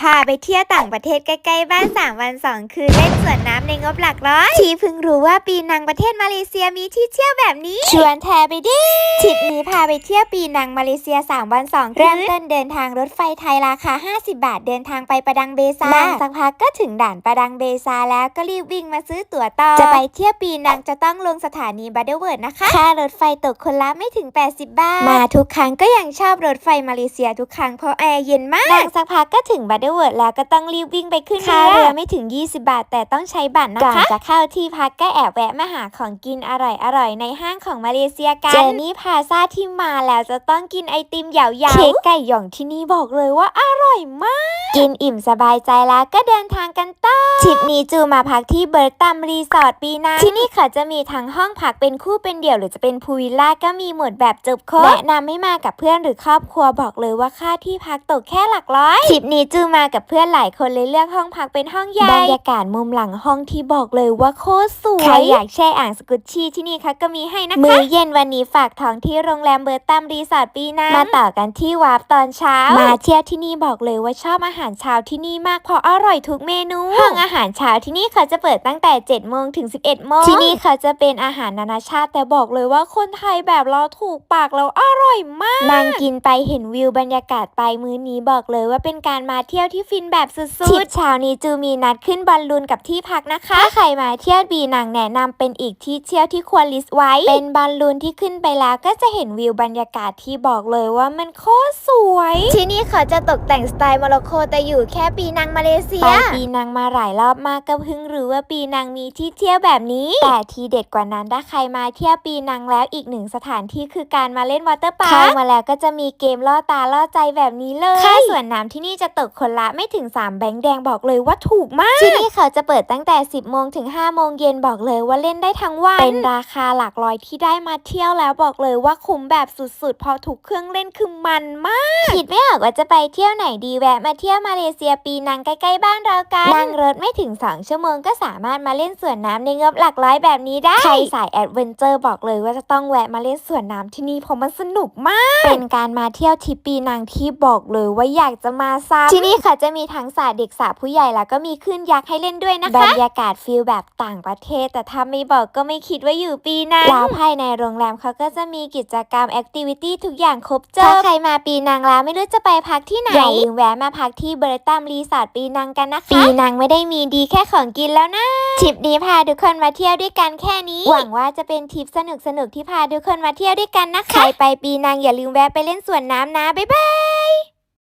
พาไปเที่ยวต่างประเทศใกล้ๆบ้าน 3 วัน 2 คืนเล่นสวนน้ำในงบหลักร้อยที่เพิ่งรู้ว่าปีนังประเทศมาเลเซียมีที่เที่ยวแบบนี้ ชวนแทไปดิทริปนี้พาไปเที่ยวปีนังมาเลเซีย 3 วัน 2 คืนเริ่มต้นเดินทางรถไฟไทยราคา 50 บาทเดินทางไปประดังเบซานั่งสักพักก็ถึงด่านประดังเบซาแล้วก็รีบวิ่งมาซื้อตั๋วต่อจะไปเที่ยวปีนังจะต้องลงสถานีบัตเดอร์เวิร์ดนะคะค่ารถไฟตกคนละไม่ถึง 80 บาท มาทุกครั้งก็ยังชอบรถไฟมาเลเซียทุกครั้งเพราะแอร์เย็นมากนั่งสักพักก็ถึงบัตเดอร์เวิร์ดแล้วก็ต้องรีบวิ่งไปขึ้นค่าเรือไม่ถึง 20 บาท แต่ต้องใช้บัตรนะคะก่อนจะเข้าที่พักก็แอบแวะมาหาของกินอร่อยๆในห้างของมาเลเซียกันเจนี่พาซาที่มาแล้วจะต้องกินไอติมเหยาวๆเค้กไก่หย่องที่นี่บอกเลยว่าอร่อยมาก กินอิ่มสบายใจแล้วก็เดินทางกันต่อทริปนี้จูมาพักที่เบิร์ตัมรีสอร์ทปีนังที่นี่เขาจะมีทั้งห้องพักเป็นคู่เป็นเดี่ยวหรือจะเป็นพูลวิลล่าก็มีหมดแบบจบครบแนะนำให้มากับเพื่อนหรือครอบครัวบอกเลยว่าค่าที่พักตกแค่หลักร้อยทริปนี้จูมากับเพื่อนหลายคนเลยเลือกห้องพักเป็นห้องใหญ่บรรยากาศมุมหลังห้องที่บอกเลยว่าโคตรสวย ใครอยากแช่อ่างสกุชชี่ที่นี่ค่ะก็มีให้นะคะ มื้อเย็นวันนี้ฝากท้องที่โรงแรมเบิร์ตัมรีสอร์ทปีนังมาต่อกันที่วาร์ปตอนเช้า มาเที่ยวที่นี่บอกเลยว่าชอบอาหารเช้าที่นี่มากเพราะอร่อยทุกเมนู ห้องอาหารเช้าที่นี่เขาจะเปิดตั้งแต่7โมงถึง 11โมงที่นี่เขาจะเป็นอาหารนานาชาติแต่บอกเลยว่าคนไทยแบบเราถูกปากเราอร่อยมากนั่งกินไปเห็นวิวบรรยากาศไปมื้อนี้บอกเลยว่าเป็นการมาเที่ยวที่ฟินแบบสุดๆทริปเช้านี้จูมีนัดขึ้นบอลลูนกับที่พักนะคะ ถ้าใครมาเที่ยวบีนังแนะนำเป็นอีกที่เที่ยวที่ควรลิสต์ไว้ เป็นบอลลูนที่ขึ้นไปแล้วก็จะเห็นวิวบรรยากาศที่บอกเลยว่ามันโคตรสวย ที่นี่เขาจะตกแต่งสไตล์โมร็อกโกแต่อยู่แค่ปีนังมาเลเซียไปปีนังมาหลายรอบมากก็เพิ่งรู้ว่าปีนังมีที่เที่ยวแบบนี้ แต่ที่เด็ดกว่านั้นถ้าใครมาเที่ยวปีนังแล้วอีกหนึ่งสถานที่คือการมาเล่นวอเตอร์พาร์คเข้ามาแล้วก็จะมีเกมล่อตาล่อใจแบบนี้เลยค่าส่วนน้ำที่นี่จะตกคนละไม่ถึง 3 แบงค์แดงบอกเลยว่าถูกมาก ที่นี่เขาจะเปิดตั้งแต่ 10 โมงถึง 5 โมงเย็นบอกเลยว่าเล่นได้ทั้งวัน เป็นราคาหลักร้อยที่ได้มาเที่ยวแล้วบอกเลยว่าคุ้มแบบสุดๆเพอถูกเครื่องเล่นคือมันมาก คิดไม่ออกว่าจะไปเที่ยวไหนดีแวะมาเที่ยวมาเลเซียปีนังใกล้ๆบ้านเรากันนั่งรถไม่ถึง 2 ชั่วโมงก็สามารถมาเล่นสวนน้ำในงบหลักร้อยแบบนี้ได้ ใครสายแอดเวนเจอร์บอกเลยว่าจะต้องแวะมาเล่นสวนน้ำที่นี่เพราะมันสนุกมาก เป็นการมาเที่ยวทริปปีนังที่บอกเลยว่าอยากจะมาซ้ำที่นี่ค่ะจะมีทั้งสระเด็กสระผู้ใหญ่แล้วก็มีขึ้นยักษ์ให้เล่นด้วยนะคะบรรยากาศฟิลแบบต่างประเทศ แต่ถ้าไม่บอกก็ไม่คิดว่าอยู่ปีนังแล้วภายในโรงแรมเขาก็จะมีกิจกรรมแอคทิวิตี้ทุกอย่างครบจบถ้าใครมาปีนังแล้วไม่รู้จะไปพักที่ไหนอย่าลืมแวะมาพักที่เบอร์ตัมรีสอร์ทปีนังกันนะคะปีนังไม่ได้มีดีแค่ของกินแล้วนะทริปนี้พาทุกคนมาเที่ยวด้วยกันแค่นี้ หวังว่าจะเป็นทริปสนุกสนุกๆที่พาทุกคนมาเที่ยวด้วยกันนะคะใครไปปีนังอย่าลืมแวะไปเล่นสวนน้ำนะบ๊ายบาย